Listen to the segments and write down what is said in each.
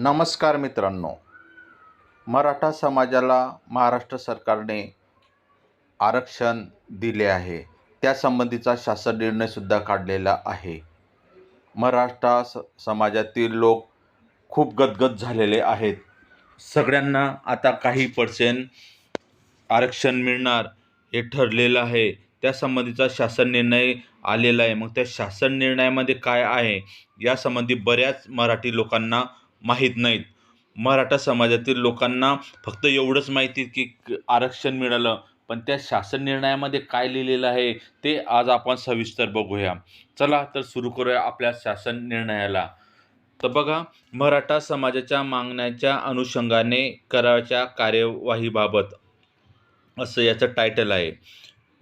नमस्कार मित्रांनो. मराठा समाजाला महाराष्ट्र सरकारने आरक्षण दिले आहे. त्यासंबंधीचा शासन निर्णयसुद्धा काढलेला आहे. मराठा स समाजातील लोक खूप गदगद झालेले आहेत. सगळ्यांना आता काही पर्सेंट आरक्षण मिळणार हे ठरलेलं आहे. त्यासंबंधीचा शासन निर्णय आलेला आहे. मग त्या शासन निर्णयामध्ये काय आहे? यासंबंधी बऱ्याच मराठी लोकांना माहीत नाहीत. मराठा समाजातील लोकांना फक्त एवढंच माहिती की आरक्षण मिळालं पण त्या शासन निर्णयामध्ये काय लिहिलेलं आहे ते आज आपण सविस्तर बघूया. चला तर सुरू करूया आपल्या शासन निर्णयाला. तर बघा मराठा समाजाच्या मागण्याच्या अनुषंगाने करावयाच्या कार्यवाहीबाबत असं याचं टायटल आहे.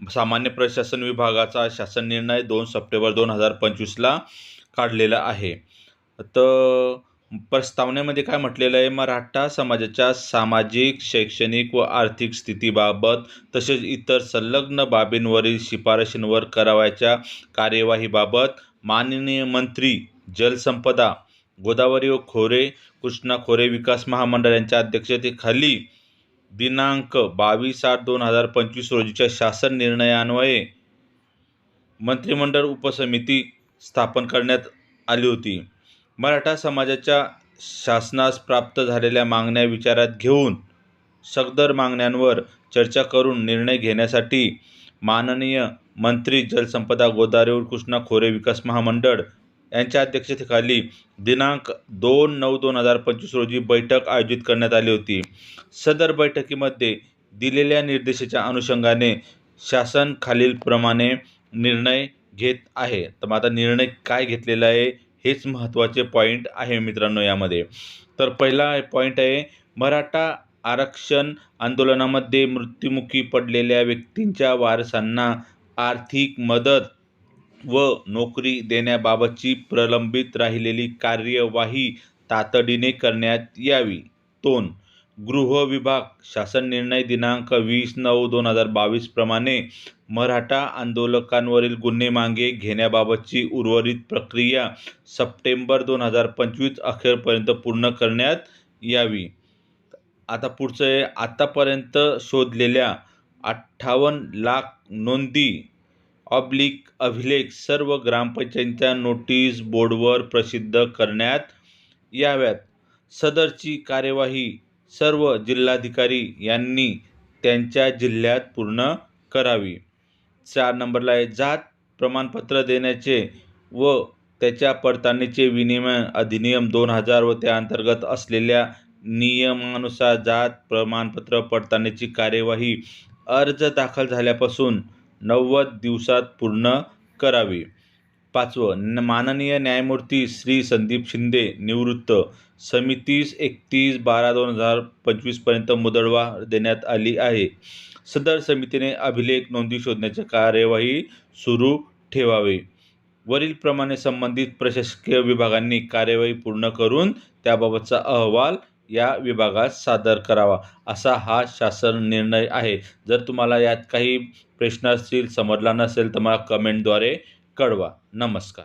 सामान्य प्रशासन विभागाचा शासन निर्णय दोन सप्टेंबर दोन हजार पंचवीसला काढलेला आहे. तर प्रस्तावनेमध्ये काय म्हटलेलं आहे? मराठा समाजाच्या सामाजिक शैक्षणिक व आर्थिक स्थितीबाबत तसेच इतर संलग्न बाबींवरील शिफारशींवर करावयाच्या कार्यवाहीबाबत माननीय मंत्री जलसंपदा गोदावरी व खोरे कृष्णा खोरे विकास महामंडळ यांच्या अध्यक्षतेखाली दिनांक बावीस आठ दोन हजार पंचवीस रोजीच्या शासन निर्णयान्वये मंत्रिमंडळ उपसमिती स्थापन करण्यात आली होती. मराठा समाजाच्या शासनास प्राप्त झालेल्या मागण्या विचारात घेऊन सगदर मागण्यांवर चर्चा करून निर्णय घेण्यासाठी माननीय मंत्री जलसंपदा गोदावरी कृष्णा खोरे विकास महामंडळ यांच्या अध्यक्षतेखाली दिनांक दोन नऊ दोन हजार पंचवीस रोजी बैठक आयोजित करण्यात आली होती. सदर बैठकीमध्ये दिलेल्या निर्देशाच्या अनुषंगाने शासन खालीलप्रमाणे निर्णय घेत आहे. तर मग आता निर्णय काय घेतलेला आहे? हेच महत्त्वाचे पॉईंट आहे मित्रांनो यामध्ये. तर पहिला पॉईंट आहे मराठा आरक्षण आंदोलनामध्ये मृत्युमुखी पडलेल्या व्यक्तींच्या वारसांना आर्थिक मदत व नोकरी देण्याबाबतची प्रलंबित राहिलेली कार्यवाही तातडीने करण्यात यावी. दोन गृह विभाग शासन निर्णय दिनांक वीस नऊ दोन हजार बावीसप्रमाणे मराठा आंदोलकांवरील गुन्हे मागे घेण्याबाबतची उर्वरित प्रक्रिया सप्टेंबर दोन हजार पंचवीस अखेरपर्यंत पूर्ण करण्यात यावी. आता पुढचं आहे आतापर्यंत शोधलेल्या अठ्ठावन्न लाख नोंदी ऑब्लिक अभिलेख सर्व ग्रामपंचायतींच्या नोटीस बोर्डवर प्रसिद्ध करण्यात याव्यात. सदरची कार्यवाही सर्व जिल्हाधिकारी यांनी त्यांच्या जिल्ह्यात पूर्ण करावी. चार नंबरला आहे जात प्रमाणपत्र देण्याचे व त्याच्या पडताळणीचे विनिमय अधिनियम दोन हजार व त्या अंतर्गत असलेल्या नियमानुसार जात प्रमाणपत्र पडताळणीची कार्यवाही अर्ज दाखल झाल्यापासून नव्वद दिवसात पूर्ण करावी. पाचवं न माननीय न्यायमूर्ती श्री संदीप शिंदे निवृत्त समितीस एकतीस बारा दोन हजार पंचवीसपर्यंत मुदतवाढ देण्यात आली आहे. सदर समितीने अभिलेख नोंदी शोधण्याची कार्यवाही सुरू ठेवावी. वरीलप्रमाणे संबंधित प्रशासकीय विभागांनी कार्यवाही पूर्ण करून त्याबाबतचा अहवाल या विभागात सादर करावा असा हा शासन निर्णय आहे. जर तुम्हाला यात काही प्रश्न असतील समजला नसेल तर मला कमेंटद्वारे कळवा नमस्कार